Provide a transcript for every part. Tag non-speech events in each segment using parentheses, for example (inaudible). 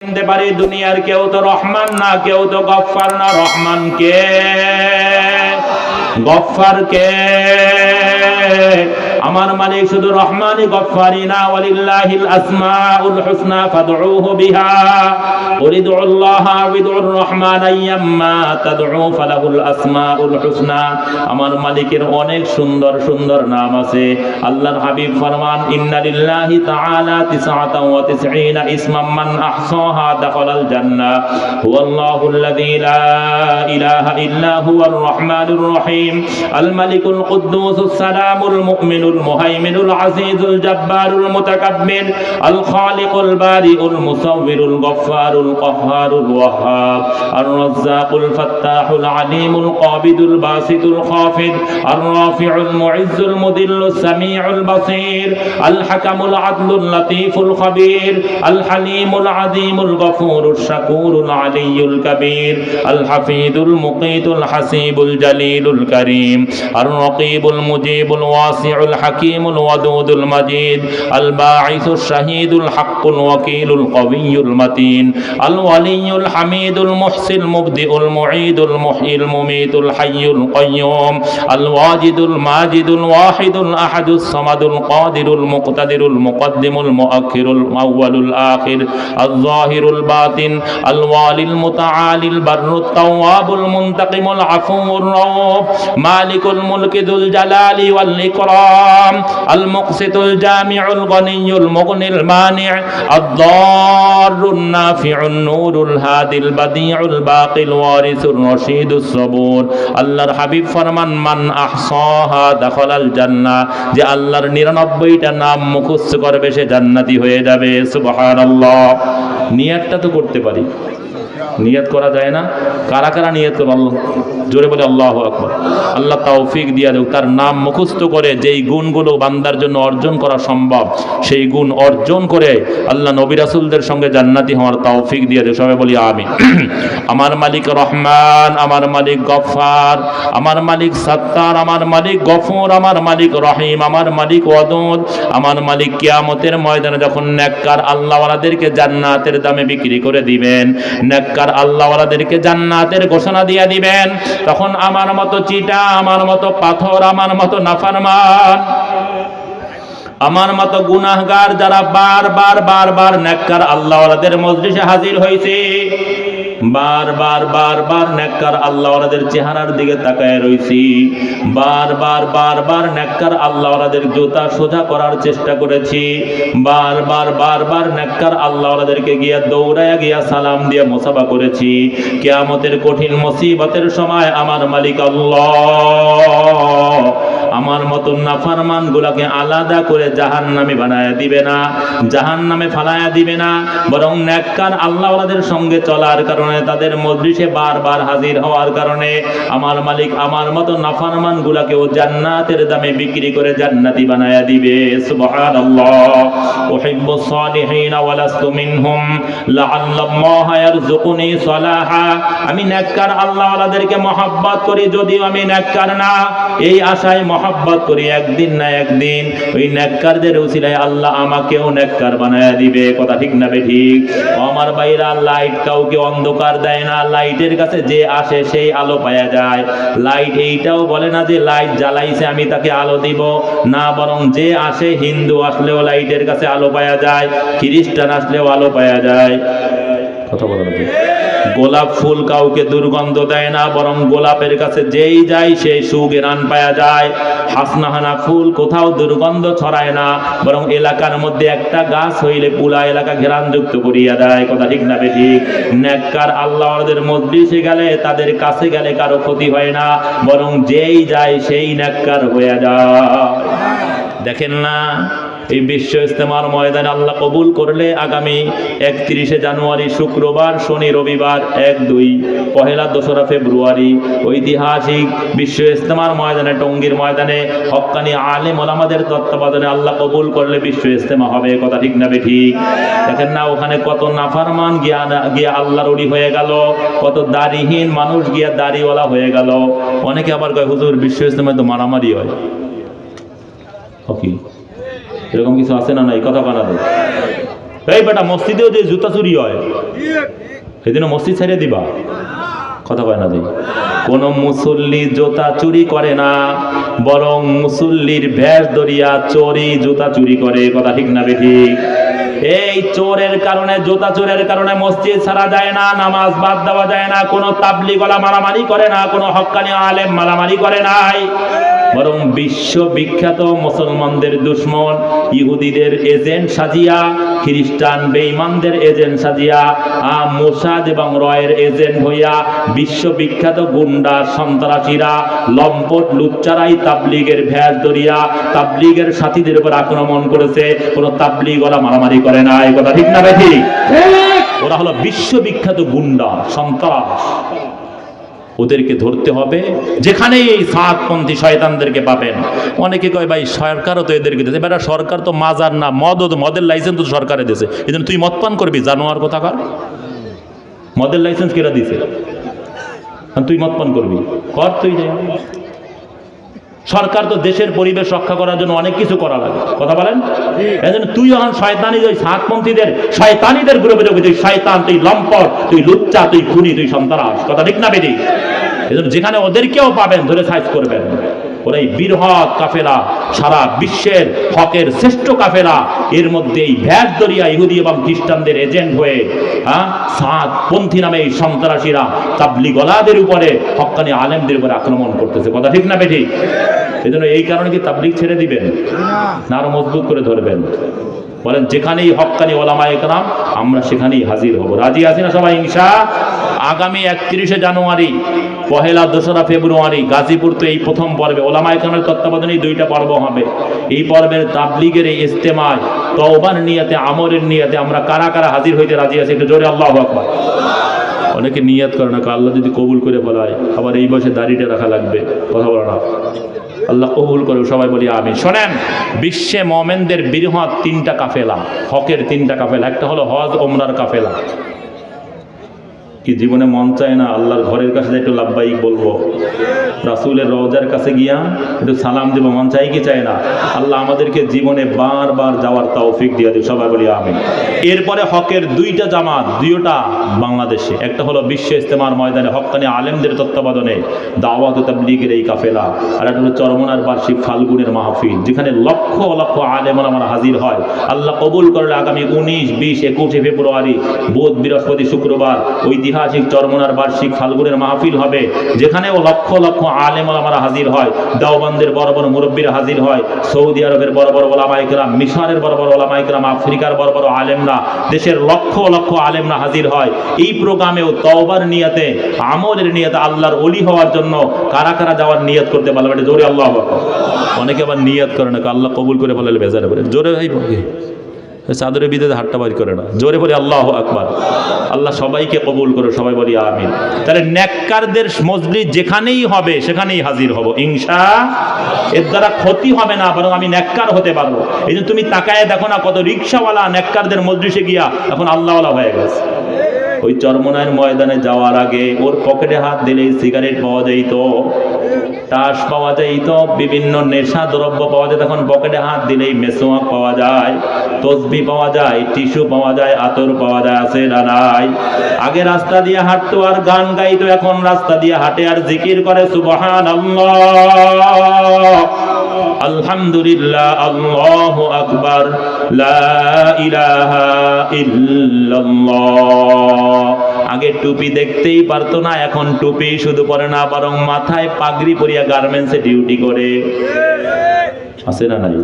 জানতে পারি, দুনিয়ার কেউ তো রহমান না, কেউ তো গফফার না। রহমান কে? গফফার কে? আমার মালিক শুধু রহমানই গফফারি না, ওয়ালিল্লাহিল আসমাউল হুসনা, ফাদউহু বিহা। উরিদু আল্লাহ বিদুর রহমান আইয়াম্মা তাদউ ফালাহুল আসমাউল হুসনা। আমার মালিকের অনেক সুন্দর সুন্দর নাম আছে। আল্লাহর হাবিব ফরমান ইন্না লিল্লাহি তাআলা তিসআতান ওয়া তিসঈনা ইসমান মান আহসাহা দাখালাল জান্নাহ হুয়াল্লাহু আল্লাযী লা ইলাহা ইল্লা হুয়ার রহমানুর রহিম। আল মালিকুল কুদ্দুসুস সালামুল মুমিনুল আল মুহাইমিনুল আজিজুল জাব্বারুল মুতাকাব্বির, আল খালিকুল বারিউল মুসাউবিরুল গফফারুল কহ্হারুল ওয়াহাব আর রাজ্জাকুল ফাত্তাহুল আলিমুল কাবিদুল বাসিতুল খাফিদ আর রাফিউল মুইজ্জুল মুদিল্লুস সামিউল বাসির, আল হাকামুল আদলুল লতিফুল খবীর, আল হালিমুল আযীমুল গফুরুশ শাকুরুল আলিয়ুল কবীর, আল হাফিদুল মুকীতুল হাসিবুল জালিলুল করিম আর রকিবুল মুজিবুল ওয়াসিউল الحكيم الودود المجيد الباعث الشهيد الحق الوكيل القوي المتين الولي الحميد المحسن المبدئ المعيد المحيي المميت الحي القيوم الواجد الماجد الواحد الأحد الصمد القادر المقتدر المقدم المؤخر الأول الآخر الظاهر الباطن الوالي المتعالي البر التواب المنتقم العفو الرؤوف مالك الملك ذو الجلال والإكرام المقسط الجامع الغني المغني المانع الضار النافع النور الهادي البديع الباقي الوارث الرشيد الصبور আল্লাহর হাবিব ফরমান মান আহসাহা দাখালাল জান্নাহ যে আল্লাহর 99টা নাম মুখস্থ করবে সে জান্নাতি হয়ে যাবে সুবহানাল্লাহ নিয়াতটা তো করতে পারি নিয়াত করা যায় না। কারা কারা নিয়াত আল্লাহ। জোরে বলে আল্লাহ আকবর। আল্লাহ তৌফিক দিয়া দেব তার নাম মুখস্থ করে যেই গুণগুলো বান্দার জন্য অর্জন করা সম্ভব, সেই গুণ অর্জন করে আল্লাহ নবী রাসুলদের সঙ্গে জান্নাতি হওয়ার তৌফিক দিয়ে দেব সবাই বলি আমি (clears throat) আমার মালিক রহমান, আমার মালিক গফার আমার মালিক সত্তার, আমার মালিক গফর, আমার মালিক রহিম, আমার মালিক ওয়াদুদ, আমার মালিক কিয়ামতের ময়দানে যখন নেককার আল্লাহওয়ালাদেরকে জান্নাতের দামে বিক্রি করে দিবেন, নেককার আল্লাহওয়ালাদেরকে জান্নাতের ঘোষণা দিয়ে দিবেন। তখন আমার মতো চিটা, আমার মতো পাথর, আমার মতো নাফারমান, আমার মতো গুনাহগার যারা বারবার বারবার বার বার নেককার আল্লাহওয়ালাদের মজলিসে হাজির হয়েছে। বার বার বার বার নেককার আল্লাহওয়ালাদের চেহারার দিকে তাকায় রইছি। বার বার বার বার নেককার আল্লাহওয়ালাদের জুতা সোজা করার চেষ্টা করেছি। বার বার বার বার নেককার আল্লাহওয়ালাদেরকে গিয়া দৌড়ায়া গিয়া সালাম দিয়ে মোসাফা করেছি। কেয়ামতের কঠিন মুসিবতের সময় আমার মালিক আল্লাহ আমার মতন নাফারমান গুলাকে আলাদা করে জাহান নামে বানায়া দিবে না জাহান নামে ফালায়া দিবে না, বরং নেককার আল্লাহওয়ালাদের সঙ্গে চলার কারণে, তাদের মজলিসে বারবার হাজির হওয়ার কারণে আমার মালিক আমার মতো নাফারমান গুলাকেও জান্নাতের দামে বিক্রি করে জান্নাতি বানায়া দিবে। আমি নেককার আল্লাহওয়ালাদেরকে মহব্বত করি, যদিও আমি নেককার না। এই আশায় মহব্বত করি, একদিন না একদিন ওই নেককারদের উসিলায় আল্লাহ আমাকেও নেককার বানায় দিবে। কথা ঠিক না ঠিক? আমার বাইরা লাইট কাউকে অন্ধকার দেয় না, লাইটের কাছে যে আসে সেই আলো পাওয়া যায়। লাইট এইটাও বলে না যে লাইট জ্বালাইছে, আমি তাকে আলো দিব। না, বরং যে আসে হিন্দু আসলেও লাইটের কাছে আলো পাওয়া যায়, খ্রিস্টান আসলেও আলো পাওয়া যায়। কথা বলা গোলাপ ফুল কাউকে দুর্গন্ধ দেয় না, বরং গোলাপের কাছে যেই যায় সেই সুগেরান পাওয়া যায়। হাসনাহানা ফুল কোথাও দুর্গন্ধ ছড়ায় না, বরং এলাকার মধ্যে একটা গাছ হইলে পুলা এলাকা ঘেরানযুক্ত করিয়া দেয়। কথা ঠিক না ঠিক? নেককার আল্লাহদের মজলিসে গেলে, তাদের কাছে গেলে কারও ক্ষতি হয় না, বরং যেই যায় সেই নেককার হয়ে যায়। দেখেন না এই বিশ্ব ইস্তেমার ময়দানে আল্লাহ কবুল করলে আগামী একত্রিশে জানুয়ারি, শুক্রবার, শনি, রবিবার, এক, দুই, পহেলা দোসরা ফেব্রুয়ারি, ঐতিহাসিক বিশ্ব ইস্তেমার ময়দানে, টঙ্গীর ময়দানে, হক্কানি আলেম ওলামাদের তত্ত্বাবধানে আল্লাহ কবুল করলে বিশ্ব ইস্তেমা হবে কথা ঠিক না ঠিক? দেখেন না, ওখানে কত নাফারমান গিয়া গিয়া আল্লাহর উড়ি হয়ে গেল, কত দাড়িহীন মানুষ গিয়া দাড়িওয়ালা হয়ে গেল। অনেকে আবার কয়, হুজুর, বিশ্ব ইস্তেমায় তো মারামারি হয়। কি? এরকম কিছু আছে না নাই? কথা বানাবে এই বেটা, মসজিদেও যে জুতা চুরি হয় সেদিন মসজিদ ছেড়ে দিবা। কথা কয় না দিই কোন মুসল্লি জুতা চুরি করে না, বরং মুসল্লির ভেষ দরিয়া চোরি জুতা চুরি করে, কথা ঠিক না বেঠি এই চোরের কারণে, জুতা চোরের কারণে মসজিদ ছাড়া যায় না, নামাজ বাদ দেওয়া যায় না, কোনো তাবলি গলা মারামারি করে না, কোনো হক্কানি আলেম মারামারি করে নাই। বরং বিশ্ব বিখ্যাত মুসলমানদের দুশ্মন ইহুদিদের এজেন্ট সাজিয়া খ্রিস্টান বেঈমানদের এজেন্ট সাজিয়া আ মোসাদ এবং রয়ের এজেন্ট হইয়া বিশ্ব বিখ্যাত গুন্ডা সন্ত্রাসীরা লম্পট লুচ্চারাই তাবলিগের ভ্যাস ধরিয়া তাবলিগের সাথীদের উপর আক্রমণ করেছে। কোনো তাবলিগ ওরা মারামারি করে না এই কথা ঠিক না বেঠি ওরা হলো বিশ্ববিখ্যাত গুন্ডা সন্ত্রাস। ওদেরকে ধরতে হবে। যেখানে এই সাতপন্থী শয়তানদেরকে পাবেন। অনেকে কয়, ভাই, সরকারও তো এদেরকে দিয়েছে। বেটা, সরকার তো মাজার না মদ মদের লাইসেন্স তো সরকারে দিয়েছে। এই জন্য তুই মদ পান করবি? জানোয়ার কথা কর। মদের লাইসেন্স কেরা দিছে তুই মদ পান করবি? কর তুই যাই। সরকার তো দেশের পরিবেশ রক্ষা করার জন্য অনেক কিছু করা লাগে। কথা বলেন? এই জন্য তুই এখন শয়তানি ওই সাতপন্থীদের শয়তানিদের গ্রুপে ঢুকে তুই শয়তান তুই লম্পট তুই লুচ্চা তুই খুনি তুই সন্তারাস। কথা ঠিক না বেটি? এই জন্য যেখানে ওদেরকেও পাবেন ধরে সাইজ করবেন। এই কাফেলা, সারা বিশ্বের হকের শ্রেষ্ঠ কাফেলা, এর মধ্যে এই দরিয়া ইহুদি এবং খ্রিস্টানদের এজেন্ট হয়ে হ্যাঁ সাত পন্থী নামে এই সন্ত্রাসীরা তাবলি গলাদের উপরে হক্কানি আলেমদের উপরে আক্রমণ করতেছে। কথা ঠিক না এই জন্য এই কারণে কি তাবলিগ ছেড়ে দিবেন? না আরও মজবুত করে ধরবেন। বলেন, যেখানেই হক্কানি ওলামা একরাম আমরা সেখানেই হাজির হব। রাজি আছি না সবাই ইনশা? আগামী একত্রিশে জানুয়ারি পহেলা দোসরা ফেব্রুয়ারি, গাজীপুর তো এই প্রথম পর্বে। ওলামা একরামের তত্ত্বাবধানে দুইটা পর্ব হবে। এই পর্বের তাবলিগের এই ইস্তেমায় তওবার নিয়াতে আমরের নিয়াতে আমরা কারা কারা হাজির হইতে রাজি আছি, একটু জোরে আল্লাহ আকবার। অনেকে নিয়াত করে না, আল্লাহ যদি কবুল করে বলায়, আবার এই বয়সে দাড়িটা রাখা লাগবে, কথা বলো না। আল্লাহ কবুল করে সবাই বলি আমি শোনেন, বিশ্বে মমেনদের বৃহৎ তিনটা কাফেলা, হকের তিনটা কাফেলা, একটা হলো হজ ওমরার কাফেলা। কি জীবনে মন চায় না? আল্লাহর ঘরের কাছে একটু লাভবাহিক বলব। রাসুলের রওজার কাছে গিয়া একটু সালাম দেবো, মন চাই কি চায় না? আল্লাহ আমাদেরকে জীবনে বারবার যাওয়ার তৌফিক দিয়ে দিই সবাই বলি আমি এরপরে হকের দুইটা জামাত, দুইটা বাংলাদেশে। একটা হলো বিশ্ব ইস্তেমার ময়দানে হক্কানি আলেমদের তত্ত্বাবধানে দাওয়াত তাবলিগের এই কাফেলা। আর একটা হলো চরমনার বার্ষিক ফাল্গুনের মাহফিল, যেখানে লক্ষ লক্ষ আলেম আমার হাজির হয়। আল্লাহ কবুল করলে আগামী উনিশ, বিশ, একুশে ফেব্রুয়ারি, বুধ, বৃহস্পতি, শুক্রবার ঐতিহাসিক চরমনার বার্ষিক ফাল্গুনের মাহফিল হবে যেখানেও লক্ষ লক্ষ আলেম আমরা হাজির হয়, দেওবন্দের বড় বড় মুরব্বীরা হাজির হয়, সৌদি আরবের বড় বড় ওলামাইকরাম, মিশরের বড় বড় ওলামাইকরাম, আফ্রিকার বড় বড় আলেমরা, দেশের লক্ষ লক্ষ আলেমরা হাজির হয়। এই প্রোগ্রামেও তওবার নিয়াতে, আমলের নিয়াতে আল্লাহর অলি হওয়ার জন্য কারা কারা যাওয়ার নিয়ত করতে পারবে এটা জোরে আল্লাহ অনেকে আবার নিয়ত করে না আল্লাহ কবুল করে বলে বেজারে বলে জোরে ভাই। চাদরের বিদে হাটটা বাড়ি করে না। জোরে বলি, আল্লাহ আকবার। আল্লাহ সবাইকে কবুল করে সবাই বলি, আমিন। তাহলে নেককারদের মজলিস যেখানেই হবে, সেখানেই হাজির হব। ইংসা এর দ্বারা ক্ষতি হবে না, বরং আমি নেককার হতে পারব। এই জন্য তুমি তাকায় দেখো না কত রিক্সাওয়ালা নেককারদের মজলিসে গিয়া এখন আল্লাহওয়ালা হয়ে গেছে। ওই চরমনায়ের ময়দানে যাওয়ার আগে ওর পকেটে হাত দিলেই সিগারেট পাওয়া যাইত। টাস পাওয়া যাইত বিভিন্ন নেশা দ্রব্য পাওয়া যায়। তখন পকেটে হাত দিলেই মেসোয়াক পাওয়া যায়, তসবি পাওয়া যায়, টিস্যু পাওয়া যায়, আতর পাওয়া যায়, আছে না আগে রাস্তা দিয়ে হাঁটতো আর গান গাইতো, এখন রাস্তা দিয়ে হাঁটে আর জিকির করে সুবহান আলহামদুলিল্লাহ, আল্লাহু আকবার, লা ইলাহা ইল্লাল্লাহ। আগে টুপি দেখতেই পারতো না, এখন টুপি শুধু পরে না, বরং মাথায় পাগড়ি পরিয়া গার্মেন্টসে ডিউটি করে। আছে না নাই?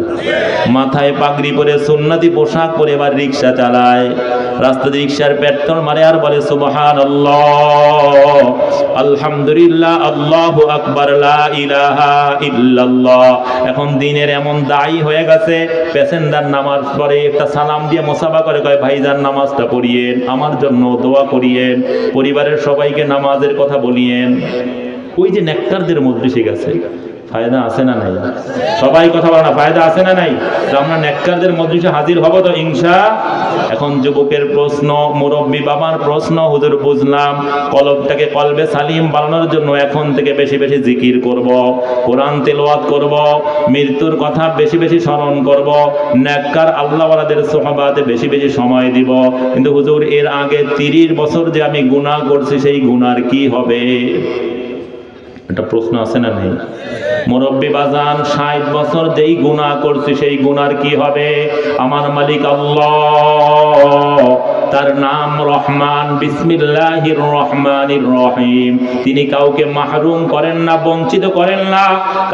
মাথায় পাগড়ি পরে সুন্নতি পোশাক পরে এবার রিক্সা চালায়। রাস্তাতে রিক্সার পেট্রোল মারে আর বলে সুবহান আলহামদুলিল্লাহ, আল্লাহু আকবার এখন দিনের এমন দায়ী হয়ে গেছে, প্যাসেঞ্জার নামাজ পরে একটা সালাম দিয়ে মোসাফা করে, কয়, ভাইজান, নামাজটা পড়িয়েন, আমার জন্য দোয়া করিয়েন, পরিবারের সবাইকে নামাজের কথা বলিয়েন। ওই যে নেকটারদের মধ্যে গেছে। ফায়দা আছে না নাই? সবাই কথা বলে না, ফায়দা আছে না নাই? তো আমরা নেককারদের মজলিসে হাজির হব তো ইনশা? এখন যুবকের প্রশ্ন, মুরব্বী বাবার প্রশ্ন, হুজুর বুঝলাম, কলবটাকে কলবে সালিম বানানোর জন্য এখন থেকে বেশি বেশি জিকির করব, কোরআন তেলাওয়াত করব, মৃত্যুর কথা বেশি বেশি স্মরণ করব, নেককার আল্লাহওয়ালাদের সোহবাতে বেশি বেশি সময় দিব। কিন্তু হুজুর, এর আগে তিরিশ বছর যে আমি গুনাহ করছি, সেই গুনার কি হবে? একটা প্রশ্ন আছে না নেই? মুরব্বী বাজান ষাট বছর যেই গুণা করছি সেই গুনার কি হবে? আমার মালিক আল্লাহ। তার নাম রহমান, বিসমিল্লাহির রহমানির রহিম। তিনি কাউকে মাহরুম করেন না, বঞ্চিত করেন না,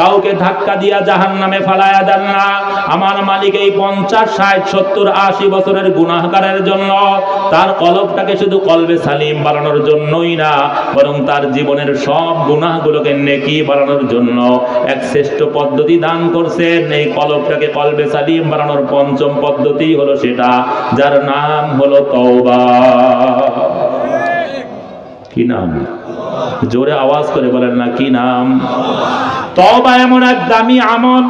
কাউকে ধাক্কা দিয়া জাহান নামে ফালায়া দেন না। আমার মালিক এই পঞ্চাশ, ষাট, সত্তর, আশি বছরের গুনাহগারের জন্য, তার কলবটাকে শুধু কলবে সালিম বানানোর জন্যই না, বরং তার জীবনের সব গুনাহগুলোকে নেকি বানানোর জন্য এক শ্রেষ্ঠ পদ্ধতি দান করছেন। এই কলবটাকে কলবে সালিম বানানোর পঞ্চম পদ্ধতি হলো সেটা, যার নাম হলো কি নাম? জোরে আওয়াজ করে বলেন না কি নাম? তওবা এমন এক দামি আমল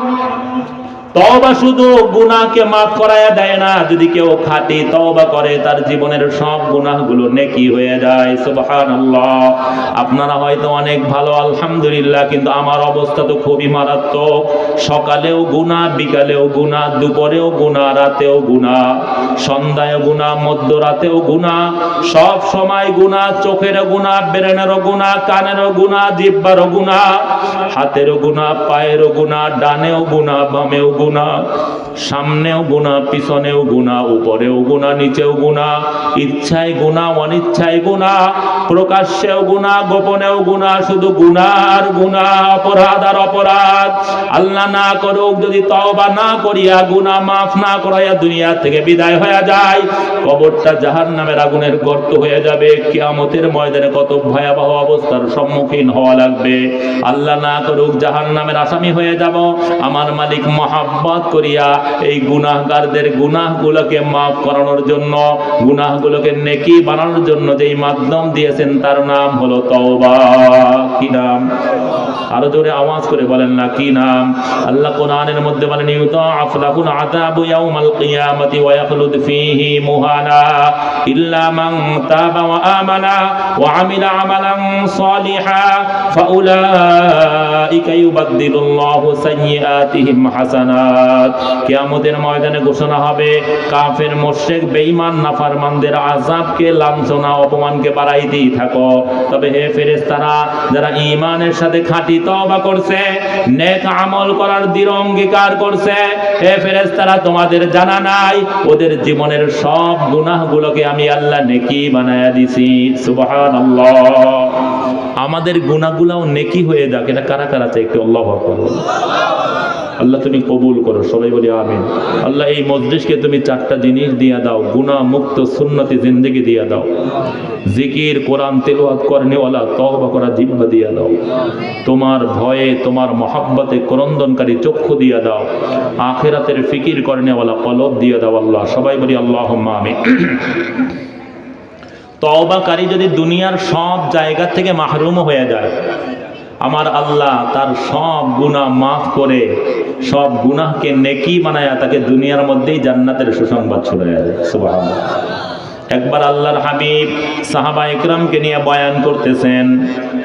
তওবা শুধু গুনাহকে মাফ করায়া দেয় না, যদি কেউ খাঁটি তওবা করে, তার জীবনের সব গুনাহগুলো নেকি হয়ে যায়। সুবহানাল্লাহ। আপনারা হয়তো অনেক ভালো, আলহামদুলিল্লাহ, কিন্তু আমার অবস্থা তো খুবই মারাত্মক। সকালেও গুনাহ, বিকালেও গুনাহ, দুপুরেও গুনাহ, রাতেও গুনাহ সন্ধ্যায় গুনাহ, মধ্যরাতেও গুনাহ, সব সময় গুনাহ চোখেরও গুনাহ ব্রেনেরও গুনাহ কানেরও গুনাহ জিহ্বারও গুনাহ হাতেরও গুনাহ পায়েরও গুনাহ, ডানেও গুনাহ, বামেও গুনাহ সামনেও গুনাহ পিছনেও গুনাহ উপরেও গুনাহ নিচেও গুনাহ ইচ্ছায় গুনাহ অনিচ্ছায় গুনাহ প্রকাশ্যেও গুনাহ গোপনেও গুনাহ শুধু গুনাহ আর গুনাহ অপরাধ আর অপরাধ। আল্লাহ না করুক, যদি তওবা না করিয়া গুনাহ মাফ না করাইয়া দুনিয়া থেকে বিদায় হয়ে যায়, কবরটা জাহান্নামের আগুনের গর্ত হয়ে যাবে। কিয়ামতের ময়দানে কত ভয়াবহ অবস্থার সম্মুখীন হওয়া লাগবে। আল্লাহ না করুক, জাহান্নামের আসামি হয়ে যাব। আমার মালিক মহাব্বত করিয়া এই গুনাহগারদের গুনাহগুলোকে মাফ করানোর জন্য, গুনাহগুলোকে নেকি বানানোর জন্য যেই মাধ্যম দিয়েছেন, তার নাম হলো তওবা। কি নাম? আরও জোরে আওয়াজ করে বলেন না, কি নাম? আল্লাহ কোরআনের মধ্যে বলেন, ইউতাআফ লাহুল আযাবু ইয়াউমাল কিয়ামাতি ওয়া ইয়াখলুদ ফীহি মুহানা ইল্লা মান তাবা ওয়া আমানা ওয়া আমিলা আমালান সালিহা। ফাউলাইকা ইউবাদদিলুল্লাহু সাইয়্যাতিহিম কিয়ামতের ময়দানে ঘোষণা হবে, কাফের মুশরিক বেঈমান, নাফরমানদের আযাবকে, লাঞ্ছনা, অপমানকে বাড়াইতেই থাকো। তবে হে ফেরেশতারা, যারা ঈমানের সাথে খাঁটি তওবা করছে, নেক আমল করার দৃঢ় অঙ্গীকার করছে, হে ফেরেশতারা, তোমাদের জানা নাই, ওদের জীবনের সব গুনাহগুলোকে আমি আল্লাহ নেকি বানায়া দিছি। সুবহানাল্লাহ। আমাদের গুনাহগুলোও নেকি হয়ে যাক, এটা কারা কারা চাই একটু আল্লাহ আকবার আল্লাহ তুমি কবুল করো, সবাই বলি আমিন। আল্লাহ এই মজলিসকে তুমি চারটা জিনিস দিয়া দাও গুনাহ মুক্ত সুন্নতি জিন্দগি দিয়া দাও। জিকির, কোরআন, তেলাওয়াত করনেওয়ালা তওবা করা জিহ্বা দিয়া দাও। তোমার ভয়ে, তোমার মহাব্বতে ক্রন্দনকারী চক্ষু দিয়া দাও। আখেরাতের ফিকির করনেওয়ালা কলব দিয়া দাও আল্লাহ, সবাই বলি আল্লাহ আমিন। তওবাকারী যদি দুনিয়ার সব জায়গা থেকে মাহরুম হয়ে যায় আমার আল্লাহ তার সব গুণা মাফ করে, সব গুনাহকে নেকি বানায়া তাকে দুনিয়ার মধ্যেই জান্নাতের সুসংবাদ ছড়ে যাবে সুবহানাল্লাহ। একবার আল্লাহর হাবিব সাহাবা ইকরামকে নিয়ে বয়ান করতেছেন।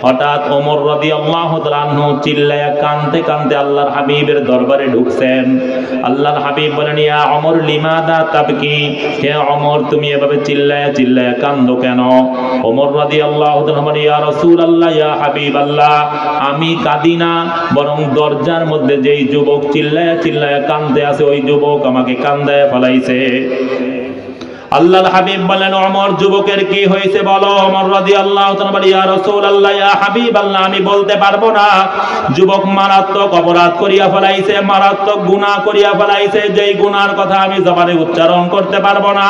হঠাৎ ওমর রদি আল্লাহ চিল্লায়া কানতে কানতে আল্লাহর হাবিবের দরবারে ঢুকছেন। আল্লাহর হাবিব বলেন, ইয়া ওমর, লিমাদা তাবকি? হে ওমর, তুমি এভাবে চিল্লায়া চিল্লায়া কান্দো কেন? ওমর রদি আল্লাহ ইয়া রাসূলুল্লাহ, ইয়া হাবিব আল্লাহ আমি কাঁদি না, বরং দরজার মধ্যে যেই যুবক চিল্লায়া চিল্লায়া কান্দে আছে ওই যুবক আমাকে কান্দায় ফলাইছে। আল্লাহর হাবিব বলেন, ওমর, যুবকের কি হয়েছে বলো? ওমর রাদিয়াল্লাহু আল্লাহ হাবিব আল্লাহ আমি বলতে পারব না। যুবক মারাত্মক অপরাধ করিয়া ফেলাইছে, মারাত্মক গুনাহ করিয়া ফেলাইছে, যেই গুনার কথা আমি জবানে উচ্চারণ করতে পারব না।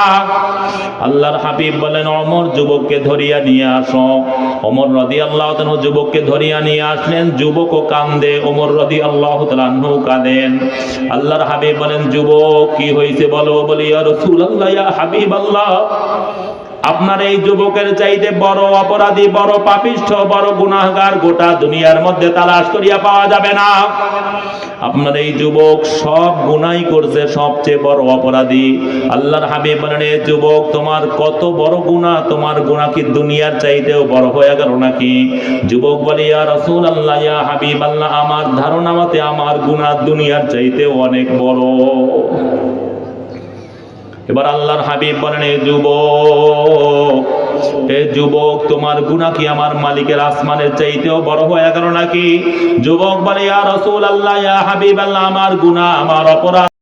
আল্লাহর হাবিব বলেন, ওমর, যুবককে ধরিয়া নিয়ে আসো। ওমর রাদিয়াল্লাহু তাআলা যুবককে ধরিয়া নিয়ে আসলেন, যুবকও কান্দে রাদিয়াল্লাহু তাআলা আনহু কাঁদেন। আল্লাহর হাবিব বলেন, যুবক, কি হয়েছে বলো? বলি, ইয়া আল্লাহ হাবিব আপনার এই যুবকের চাইতে বড় অপরাধী, বড় পাপিষ্ঠ, বড় গুনাহগার গোটা দুনিয়ার মধ্যে তালাশ করিয়া পাওয়া যাবে না। আপনার এই যুবক সব গুনাই করছে, সবচেয়ে বড় অপরাধী। আল্লাহর হাবিব বলেন, "এ যুবক, তোমার কত বড় গুনাহ, তোমার গুনাহ কি দুনিয়ার চাইতেও বড় হয়ে গেল নাকি? যুবক বলে, ইয়া রাসূল আল্লাহ ইয়া হাবিব আল্লাহ আমার ধারণা মতে আমার গুনাহ দুনিয়ার চাইতেও অনেক বড়। এবার আল্লাহর হাবিব বলেন এই যুবক, এ যুবক, তোমার গুনা কি আমার মালিকের আসমানের চাইতেও বড় হয়ে গেল নাকি? যুবক বলে আর রসুল আল্লাহ হাবিব আল্লাহ আমার গুনা আমার অপরাধ